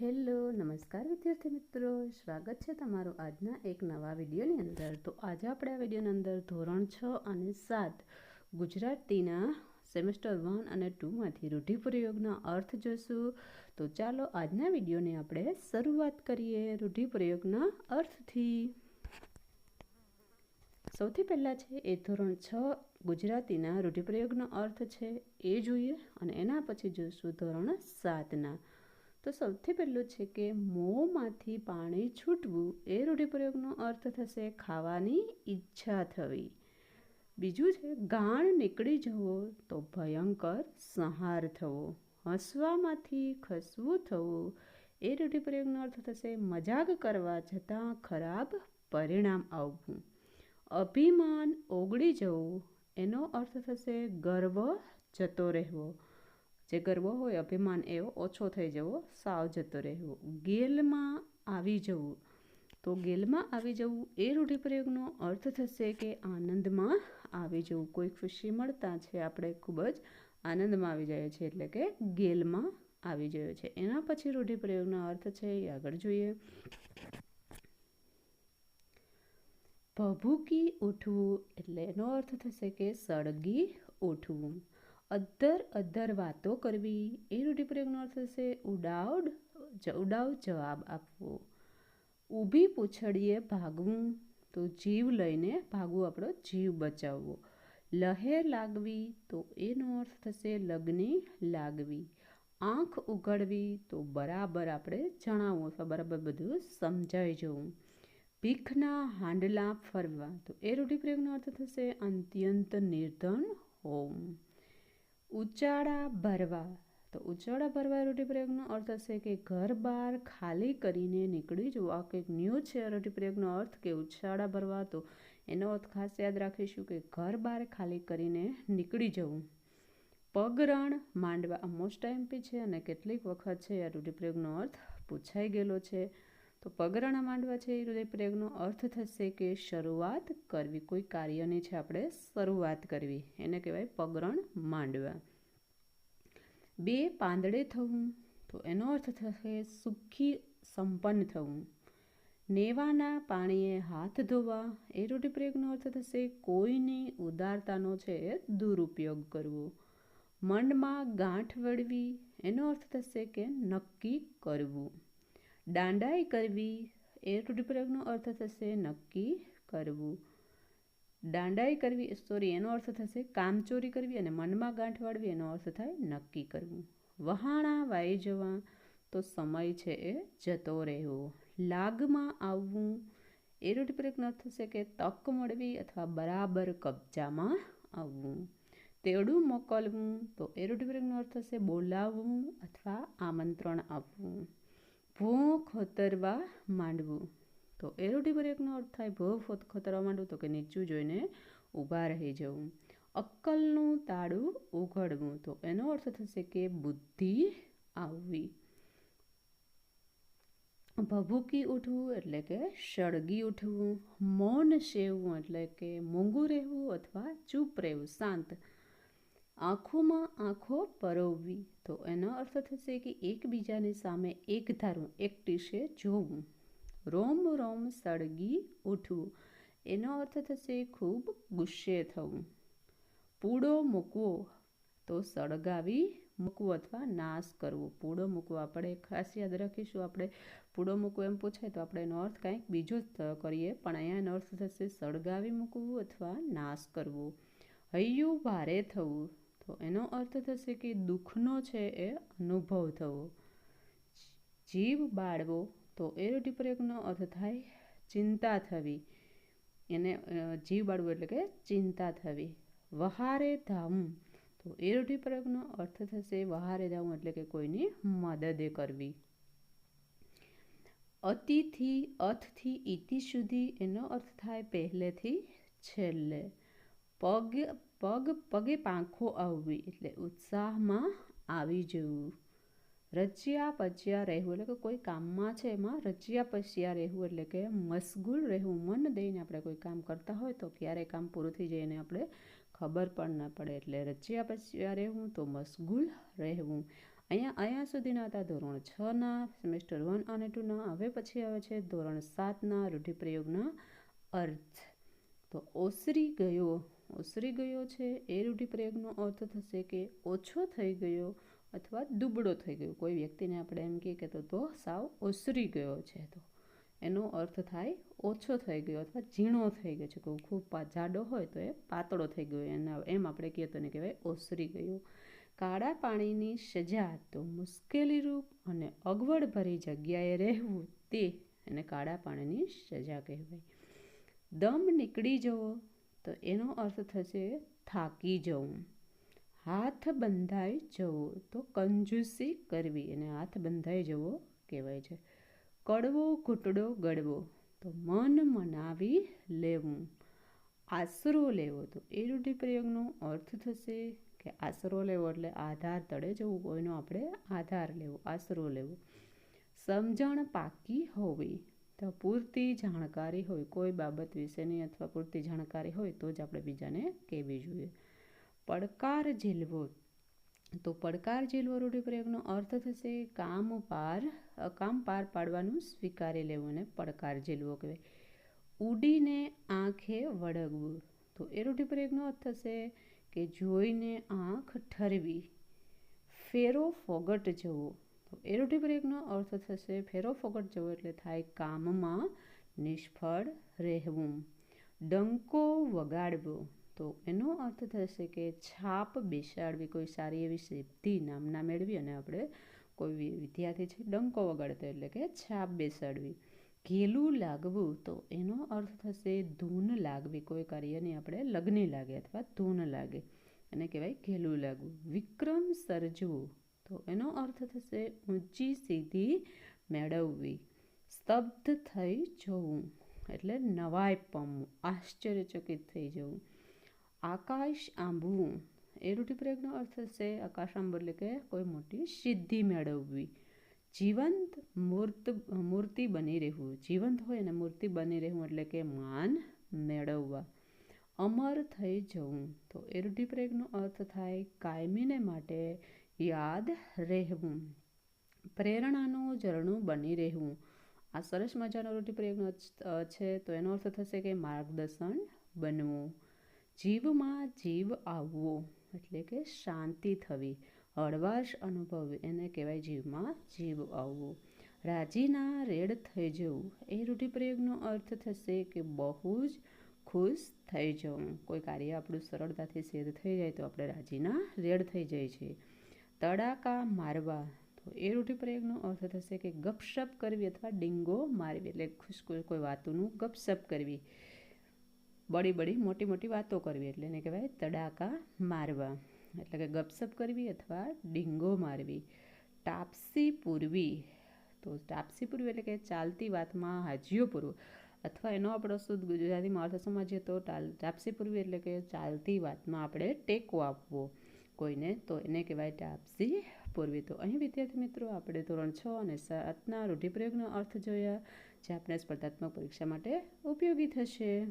Hello, નમસ્કાર વિદ્યાર્થી મિત્રો. સ્વાગત છે તમારું આજના એક નવા વિડીયોની અંદર. તો આજે આપણે આ વિડીયોની અંદર ધોરણ છ અને સાત ગુજરાતીના સેમેસ્ટર વન અને ટુમાંથી રૂઢિપ્રયોગના અર્થ જોશું. તો ચાલો આજના વિડીયોની આપણે શરૂઆત કરીએ રૂઢિપ્રયોગના અર્થથી. સૌથી પહેલાં છે એ ધોરણ છ ગુજરાતીના રૂઢિપ્રયોગનો અર્થ છે એ જોઈએ અને એના પછી જોઈશું ધોરણ સાતના. તો સૌથી પહેલું છે કે મોંમાંથી પાણી છૂટવું એ રૂઢિપ્રયોગનો અર્થ થશે ખાવાની ઈચ્છા થવી. બીજું છે, ગાણ નીકળી જવો તો ભયંકર સંહાર થવો, હસવામાંથી ખસવું થવું. એ રૂઢિપ્રયોગનો અર્થ થશે મજાક કરવા જતાં ખરાબ પરિણામ આવવું. અભિમાન ઓગળી જવું, એનો અર્થ થશે ગર્વ જતો રહેવો. જે ગર્વ હોય, અભિમાન એવો ઓછો થઈ જવો, સાવ જતો રહેવો. ગેલમાં આવી જવું, તો ગેલમાં આવી જવું એ રૂઢિપ્રયોગનો અર્થ થશે કે આનંદમાં આવી જવું. કોઈ ખુશી મળતા છે, આપણે ખૂબ જ આનંદમાં આવી જાય છે એટલે કે ગેલમાં આવી ગયો છે એના પછી રૂઢિપ્રયોગનો અર્થ છે, એ આગળ જોઈએ. ભભૂકી ઉઠવું, એટલે એનો અર્થ થશે કે સળગી ઉઠવું. અદ્ધર અદ્ધર વાતો કરવી. એ રૂઢિપ્રયોગનો અર્થ થશે. ઉડાઉડ ઉડાવ જવાબ આપવો. ઊભી પૂછડીએ ભાગવું. તો જીવ લઈને ભાગવું, આપણો જીવ બચાવવો. લહેર લાગવી, તો એનો અર્થ થશે લગ્ની લાગવી. આંખ ઉઘડવી, તો બરાબર આપણે જણાવવું, અથવા બરાબર બધું સમજાઈ જવું. ભીખના હાંડલા ફરવા, તો એ રૂઢિપ્રયોગનો અર્થ થશે. અત્યંત નિર્ધન હોમ ઉચાળા ભરવા. તો ઉચાળા ભરવા રૂઢિપ્રયોગનો અર્થ હશે કે ઘર બહાર ખાલી કરીને નીકળી જવું આ કંઈક ન્યૂ છે રૂઢિપ્રયોગનો અર્થ કે ઉછાળા ભરવા. તો એનો અર્થ ખાસ યાદ રાખીશું કે ઘર બહાર ખાલી કરીને નીકળી જવું. પગરણ માંડવા આ મોસ્ટ ટાઈમપી છે અને કેટલીક વખત છે આ રૂઢિપ્રયોગનો અર્થ પૂછાઈ ગયેલો છે. તો પગરણ માંડવા છે. એ રૂઢિપ્રયોગનો અર્થ થશે કે શરૂઆત કરવી. કોઈ કાર્યની છે આપણે શરૂઆત કરવી. એને કહેવાય પગરણ માંડવા. બે પાંદડે થવું. તો એનો અર્થ થશે સુખી સંપન્ન થવું. નેવાના પાણીએ હાથ ધોવા. એ રૂઢિપ્રયોગનો અર્થ થશે કોઈની ઉદારતાનો છે દુરુપયોગ કરવો. મનમાં ગાંઠ વળવી. એનો અર્થ થશે કે નક્કી કરવું. દાંડાઈ કરવી એ રૂઢિપ્રયોગનો અર્થ થશે નક્કી કરવું. દાંડાઈ કરવી સોરી એનો અર્થ થશે કામચોરી કરવી અને મનમાં ગાંઠ વાળવી, એનો અર્થ થાય નક્કી કરવું. વહાણા વાઈ જવા તો સમય છે એ જતો રહેવો. લાગમાં આવવું એ રૂઢિપ્રયોગનો અર્થ થશે કે તક મળવી અથવા બરાબર કબજામાં આવવું. તેડું મોકલવું તો એ રૂઢિપ્રયોગનો અર્થ થશે બોલાવવું અથવા આમંત્રણ આપવું. ભૂ ખોતરવા માંડવું. તો એ રૂઢિપ્રયોગનો અર્થ થાય ભવ ખતરવા માંડવું, તો કે નીચું જોઈને ઊભા રહી જવું. અક્કલનું તાળું ઉઘડવું, તો એનો અર્થ થશે કે બુદ્ધિ આવવી. ભભૂકી ઉઠવું એટલે કે સળગી ઉઠવું, મૌન સેવવું એટલે કે મોંઘું રહેવું અથવા ચૂપ રહેવું, શાંત. આંખોમાં આંખો પરોવવી. તો એનો અર્થ થશે કે એકબીજાની સામે એક ધારું, એક ટીશે જોવું. રોમ રોમ, સળગી ઉઠવું. એનો અર્થ થશે ખૂબ ગુસ્સે થવું. પૂડો મૂકવો તો સળગાવી મૂકવું અથવા નાશ કરવો. પૂડો મૂકવો આપણે ખાસ યાદ રાખીશું. આપણે પૂડો મૂકવો એમ પૂછાય તો આપણે એનો અર્થ કાંઈક બીજો જ કરીએ. પણ અહીંયા એનો અર્થ થશે સળગાવી મૂકવું અથવા નાશ કરવો. હૈયું ભારે થવું. તો એનો અર્થ થશે કે દુઃખનો છે એ અનુભવ થવો. જીવ બાળવો તો એ રૂઢિપ્રયોગનો અર્થ થાય ચિંતા થવી. એને જીવ બાળવું એટલે કે ચિંતા થવી. વહારે ધાવું તો એ રૂઢિપ્રયોગનો અર્થ થશે વહારે ધાવું એટલે કે કોઈની મદદે કરવી. અતિથી અથથી ઇતિ સુધી એનો અર્થ થાય પહેલેથી છેલ્લે. પગ પગ, પગે પાંખો આવવી એટલે ઉત્સાહમાં આવી જવું. રચ્યા પચ્યા રહેવું એટલે કે કોઈ કામમાં છે એમાં રચ્યા પચ્યા રહેવું એટલે કે મશગુલ રહેવું. મન દઈને આપણે કોઈ કામ કરતા હોય તો ક્યારે કામ પૂરું થઈ જાય એને આપણે ખબર પણ ન પડે. એટલે રચ્યા પચ્યા રહેવું તો મશગુલ રહેવું. અહીંયા અહીંયા સુધીના હતા ધોરણ છના સેમેસ્ટર વન અને ટુના હવે પછી આવે છે ધોરણ સાતના રૂઢિપ્રયોગના અર્થ. તો ઓસરી ગયો ઓસરી ગયો છે, એ રૂઢિપ્રયોગનો અર્થ થશે કે ઓછો થઈ ગયો અથવા દુબળો થઈ ગયો. કોઈ વ્યક્તિને આપણે એમ કહીએ કે તો તો સાવ ઓસરી ગયો છે. તો એનો અર્થ થાય ઓછો થઈ ગયો અથવા ઝીણો થઈ ગયો છે. કોઈ ખૂબ જાડો હોય તો એ પાતળો થઈ ગયો. એના એમ આપણે કહીએ તો એને કહેવાય ઓસરી ગયો. કાળા પાણીની સજા તો મુશ્કેલીરૂપ અને અગવડભરી જગ્યાએ રહેવું તે એને કાળા પાણીની સજા કહેવાય. દમ નીકળી જવો, તો એનો અર્થ થશે થાકી જવું. હાથ બંધાઈ જવો, તો કંજૂસી કરવી. અને હાથ બંધાઈ જવો કહેવાય છે. કડવો, ઘૂંટડો ગળવો, તો મન મનાવી લેવું. આશરો લેવો, તો એ રૂઢિપ્રયોગનો અર્થ થશે કે આશરો લેવો એટલે આધાર તળે જવું, કોઈનો આપણે આધાર લેવો, આશરો લેવો. સમજણ પાકી હોવી. તો પૂરતી જાણકારી હોય, કોઈ બાબત વિશેની અથવા પૂરતી જાણકારી હોય તો જ આપણે બીજાને કહેવી જોઈએ. પડકાર ઝીલવો. તો પડકાર ઝીલવો રૂઢિપ્રયોગનો અર્થ થશે કામ પાર કામ પાર પાડવાનું સ્વીકારી લેવું અને પડકાર ઝીલવો કહેવાય. ઉડીને આંખે વળગવું. તો એ રૂઢિપ્રયોગનો અર્થ થશે કે જોઈને આંખ ઠરવી. ફેરો ફોગટ જવો. તો એ અર્થ થશે ફેરો ફોગટ જવો એટલે થાય કામમાં નિષ્ફળ રહેવું. ડંકો વગાડવો. તો એનો અર્થ થશે કે છાપ બેસાડવી. કોઈ સારી એવી સિદ્ધિ નામના મેળવી અને આપણે કોઈ વિદ્યાર્થી છે ડંકો વગાડતો એટલે કે છાપ બેસાડવી. ઘેલું લાગવું. તો એનો અર્થ થશે ધૂન લાગવી. કોઈ કાર્યની આપણે લગ્ન લાગે અથવા ધૂન લાગે. એને કહેવાય ઘેલું લાગવું. વિક્રમ સર્જવું. તો એનો અર્થ થશે ઊંચી સીધી મેળવવી. સ્તબ્ધ થઈ જવું, એટલે નવાઈ પામવું, આશ્ચર્યચકિત થઈ જવું. આકાશ આંબવું, એ રૂઢિપ્રયોગનો અર્થ થશે આકાશ આંબવું એટલે કે કોઈ મોટી સિદ્ધિ મેળવવી. જીવંત મૂર્ત, મૂર્તિ બની રહેવું. જીવંત હોય અને મૂર્તિ બની રહેવું એટલે કે માન મેળવવા. અમર થઈ જવું. તો એ રૂઢિપ્રયોગનો અર્થ થાય કાયમીને માટે યાદ રહેવું. પ્રેરણાનું ઝરણું બની રહેવું. આ સરસ મજાનો રૂઢિપ્રયોગનો છે. તો એનો અર્થ થશે કે માર્ગદર્શન બનવું. જીવમાં જીવ આવવો એટલે કે શાંતિ થવી. હળવાશ અનુભવવી એને કહેવાય જીવમાં જીવ આવવો. રાજીના રેડ થઈ જવું. એ રૂઢિપ્રયોગનો અર્થ થશે કે બહુ જ ખુશ થઈ જવું. કોઈ કાર્ય આપણું સરળતાથી સિદ્ધ થઈ જાય તો આપણે રાજીના રેડ થઈ જાય છે તડાકા મારવા. તો એ રૂઢિપ્રયોગનો અર્થ થશે કે ગપશપ કરવી અથવા ડીંગો મારવી. એટલે ખુશ કોઈ વાતોનું ગપશપ કરવી. બડી બડી મોટી મોટી વાતો કરવી. એટલે એને કહેવાય તડાકા મારવા. એટલે કે ગપસપ કરવી અથવા ડીંગો મારવી. ટાપસી પૂરવી. તો ટાપસી પૂરવી એટલે કે ચાલતી વાતમાં હાજીઓ પૂરવું અથવા એનો આપણો શુદ્ધ ગુજરાતીમાં અર્થ સમજીએ તો ટાપસી પૂરવી એટલે કે ચાલતી વાતમાં આપણે ટેકો આપવો. કોઈને, તો એને કહેવાય ટાપસી. પૂર્વી તો અહીં વિદ્યાર્થી મિત્રો, આપણે ધોરણ છ અને સાતના રૂઢિપ્રયોગનો અર્થ જોયા, જે આપણે સ્પર્ધાત્મક પરીક્ષા માટે ઉપયોગી થશે.